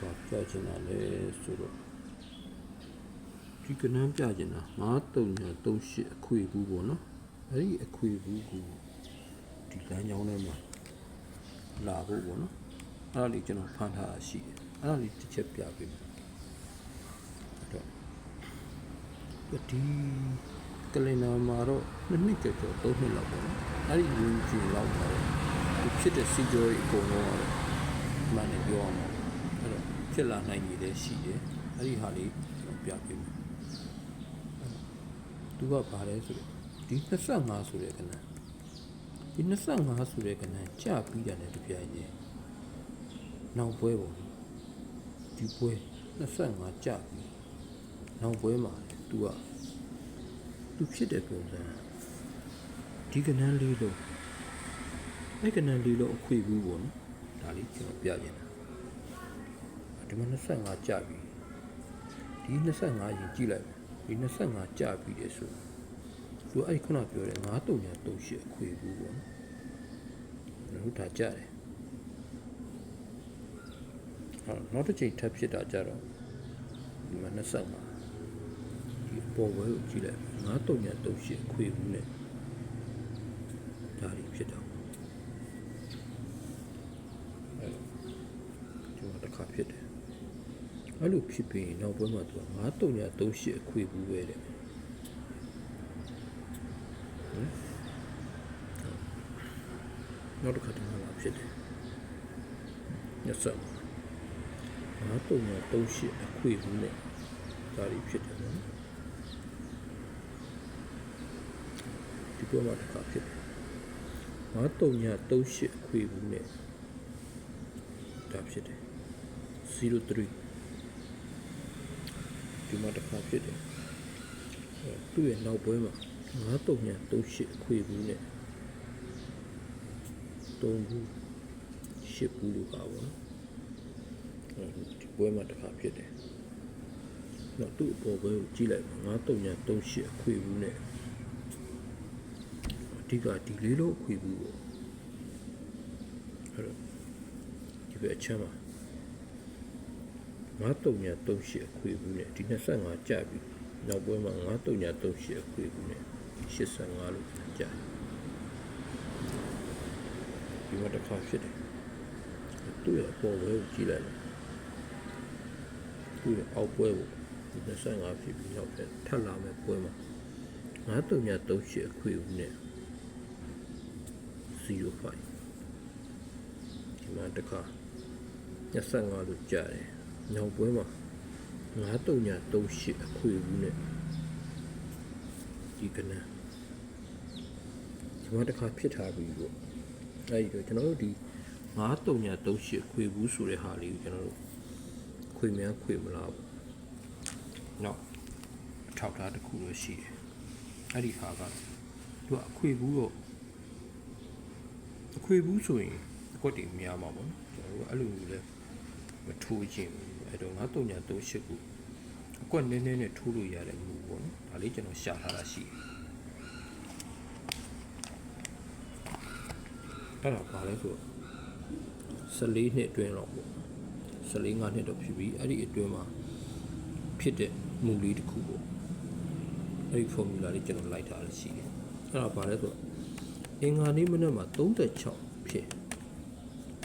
ဘာပြချင်တာလဲဆိုတော့ဒီကနန်းပြချင်တာ9338အခွေဘူးပေါ့နော်အဲ့ဒီအခွေဘူးကိုဒီလမ်းကြောင်းထဲမှာလာဖို့ပေါ့နော်အဲ့ဒါလေးကျွန်တော်ဖန်ထားတာရှိတယ်အဲ့ဒါလေးတစ်ချက်ပြပေးမယ်အဲ့တော့ဒီကလင်နာမှာတော့နှစ်နှစ်ကျော်ကျော်သုံးနှစ်လောက်ပေါ့နော်အဲ့ဒီဝင်ကြည့်လောက်ပါတော့ဒီဖြစ်တဲ့စီဂျော်ကြီးအကုန်လုံးကတော့မှန်တယ်ပြောအောင်ပါ အဲ့တော့ဖြစ်လာနိုင်ရည်လည်းရှိတယ်အဲ့ဒီဟာလေးကျွန်တော်ပြပေးမယ်သူကဘာလဲဆိုတော့ဒီ25ဆိုတဲ့ကဏ္ဍဒီ25ဆိုတဲ့ကဏ္ဍကြာပြီးတာလည်းတပြိုင်တည်းနောက်ပွဲပေါ့ဒီပွဲ25ကြာပြီးနောက်ပွဲမှာသူကသူဖြစ်တဲ့ပုံစံဒီကဏ္ဍလေးလို့အဲ့ကဏ္ဍလေးလို့အခွေဘူးပေါ့နော်ဒါလေးကျွန်တော်ပြချင်တာ ဒီမှာ25ကြာပြီဒီ25ရင်ကြည့်လိုက်ဒီ25ကြာပြီလေဆိုသူအဲ့ခုနပြောတဲ့9တုံညာ38အခွေဘူးပေါ့နော်တို့ဒါကြာတယ်ဟောနောက်တစ်ချိန်ထပ်ဖြစ်တာကြတော့ဒီမှာ25ဒီအပေါ်ဝဲကိုကြည့်လိုက်9တုံညာ38အခွေဘူးနဲ့ဒါတွေဖြစ်တော့အဲ့ကျွန်တော်တစ်ခါဖြစ်တယ် အဲ့လိုဖြစ်ပြီးနောက်ပွဲမှာသူက9တုံညာ38အခွေဘူးပဲတဲ့နောက်တစ်ခါတည်းမှာဖြစ်တယ်ညဆက်ငါတုံညာ38အခွေဘူးနဲ့ဒါတွေဖြစ်တယ်နော်ဒီပေါ်မှာတစ်ခါဖြစ်တယ်ငါတုံညာ38အခွေဘူးနဲ့ဒါဖြစ်တယ်03 ဒီမှာတစ်ခါဖြစ်တယ်သူ့ရဲ့နောက်ပွဲမှာ9 3 9 3 8ခွေဘူးနဲ့3ဘူး8ဘူးလို့ပါပါဒီပွဲမှာတစ်ခါဖြစ်တယ်နောက်သူ့အပေါ်ပွဲကိုကြည့်လိုက်ပါ9 3 9 3 8ခွေဘူးနဲ့အဓိကဒီလေးလို့ခွေဘူးပေါ့အဲ့တော့ဒီပဲအချမ်းပါ 9338အခွေဘူးနဲ့ဒီ25ကြပြီနောက်ပွဲမှာ9338အခွေဘူးနဲ့85လို့ကြတယ်ဒီမှာတစ်ခါဖြစ်တယ်သူ့ရဲ့အပေါ်ဘက်ကိုကြည့်လိုက်တယ်သူ့ရဲ့အောက်ပွဲကိုဒီ25ဖြစ်ပြီးနောက်ပြန်ထပ်လာမဲ့ပွဲမှာ9338အခွေဘူးနဲ့05ဒီမှာတစ်ခါ25လို့ကြတယ် ညောင်ပွဲမှာငါတုံညာ38အခွေဘူးနဲ့ဒီကနန်းဒီမှာတစ်ခါဖြစ်ထားပြီပေါ့အဲဒီတော့ကျွန်တော်တို့ဒီငါတုံညာ38ခွေဘူးဆိုတဲ့ဟာလေးကိုကျွန်တော်တို့ခွေများခွေမလားပေါ့နောက်ထောက်ထားတစ်ခုလို့ရှိတယ်အဲ့ဒီဟာကသူကအခွေဘူးတော့အခွေဘူးဆိုရင်အကွက်တွေများမှာပေါ့နော်ကျွန်တော်တို့အဲ့လိုမျိုးလဲမထိုးခြင်းဘူး အဲ့တော့ငါတုံညာ38ခုအကွက်နည်းနည်းနဲ့ထိုးလို့ရတယ်မျိုးပေါ့နော်ဒါလေးကျွန်တော်ရှာထားတာရှိတယ်အဲ့ဒါပါလဲဆိုတော့14နှစ်အတွင်းတော့ပေါ့14 5နှစ်တော့ဖြစ်ပြီးအဲ့ဒီအတွင်းမှာဖြစ်တဲ့မူလေးတစ်ခုပေါ့အဲ့ဒီ formula လေးကျွန်တော်လိုက်ထားရရှိတယ်အဲ့ဒါပါလဲဆိုတော့အင်္ဂါနေ့မနေ့မှာ36ဖြစ်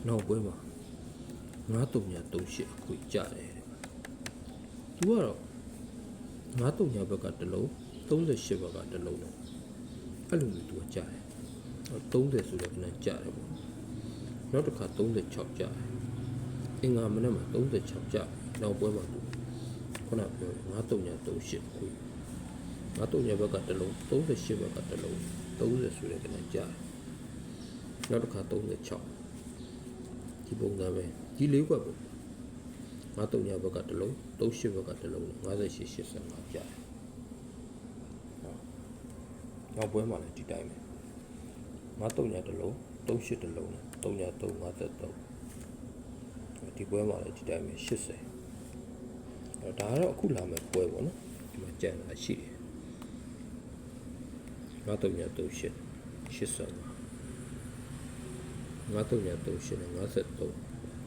နောက်ပွဲမှာ 9တုံညာ38အခွေကြတယ်တဲ့သူကတော့9တုံညာဘက်ကတစ်လုံး38ဘက်ကတစ်လုံးတော့အဲ့လိုမျိုးသူကကြတယ်30ဆိုတဲ့ကနကြတယ်ပေါ့နောက်တစ်ခါ36ကြတယ်အင်္ဂါမနေ့မှာ36ကြနောက်ပွဲမှာသူခုနပြောတယ်9တုံညာ38ခွေ9တုံညာဘက်ကတစ်လုံး38ဘက်ကတစ်လုံး30ဆိုတဲ့ကနကြတယ်နောက်တစ်ခါ36 ဒီပုံစံပဲဒီလေးကွက်ပေါ့ငါတုံညာဘက်ကတစ်လုံး38ဘက်ကတစ်လုံး58 85ကြာတယ်ဟောနောက်ပွဲမှာလည်းဒီတိုင်းပဲငါတုံညာတစ်လုံး38တစ်လုံးတုံညာ353ဒီပွဲမှာလည်းဒီတိုင်းပဲ80အဲဒါကတော့အခုလာမဲ့ပွဲပေါ့နော်ဒီမှာကြံတာရှိတယ်ငါတုံညာ38 85 ငါတုံညာ38နဲ့53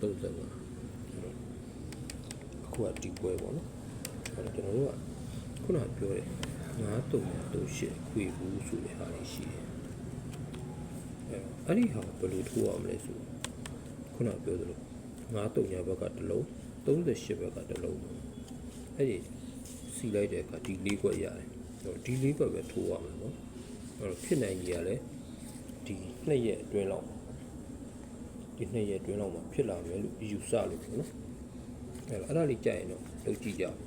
35ခုကဒီပွဲပေါ့နော်အဲ့တော့ကျွန်တော်တို့ကခုနကပြောတယ်9တုံတုံရှစ်ခွေဘူးဆိုတဲ့ဟာလေးရှိတယ်အဲ့တော့အဲ့ဒီဟာကိုဘယ်လိုထိုးအောင်မလဲဆိုတော့ခုနကပြောသလို9တုံညာဘက်ကတစ်လုံး38ဘက်ကတစ်လုံးပေါ့အဲ့ဒီစီလိုက်တဲ့အခါဒီလေးခွက်ရတယ်အဲ့တော့ဒီလေးခွက်ပဲထိုးရမှာနော်အဲ့တော့ဖြစ်နိုင်ကြီးကလည်းဒီနှစ်ရက်အတွင်းလောက် ဒီနှစ်ရက်အတွင်းလောက်မှာဖြစ်လာမယ်လို့ယူဆလို့ပေါ့နော်အဲ့တော့အဲ့ဒါလေးကြိုက်ရင်တော့လုပ်ကြည့်ကြအောင်